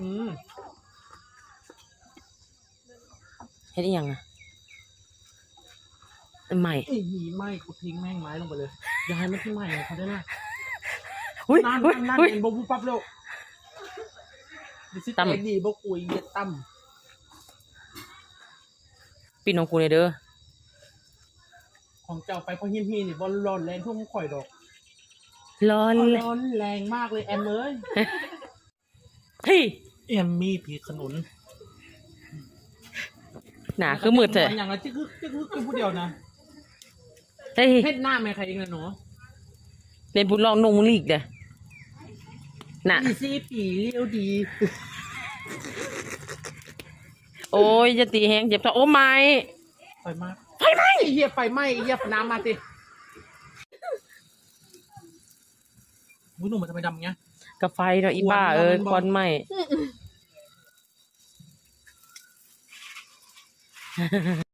อืมเฮ็ดอีหยังอะใหม่ไอ้หีไหม้กูทิ้งแม่งไม้ลงไปเลยอย่าให้มันทิ้งไหม้เลยเขาได้นะอุ้ยนั่นอุ้ยนั่นนั่นอุ้ยเอ็นบบุบปั๊บเร็วดิซิตั้มเอ็ดีบกุยเย็ดตั้มปิดของกูเลยเด้อของเจ้าไปเพราะหินหีนี่บอลร้อนแรงทุ่มข่อยดอกร้อนเลยร้อนแรงมากเลยแอมเอ้ย เฮ้ยแอมมีผีขนุนหนาคือมืดเถอะอย่างละจิ๊กคือจิ๊กคือผู้เดียวนะเฮ้ยเฮ็ดหน้าแม่ใครเองนะหนูเล่นบุญลองนงลีกเด้อน่ะอีซี่ปีเลี้ยวดี โอ้ยจะตีแห้งเจ็บท้องโอ้ไม่ไฟไหม้ไฟไหม้ไอ้เหี้ยไฟไหม้ไอ้เหี้ยน้ำมาสิ วุ้ยหนุ่มมันทำไมดำเงี้ย กับไฟเนาะอีบ้าเอ้ยควันไหม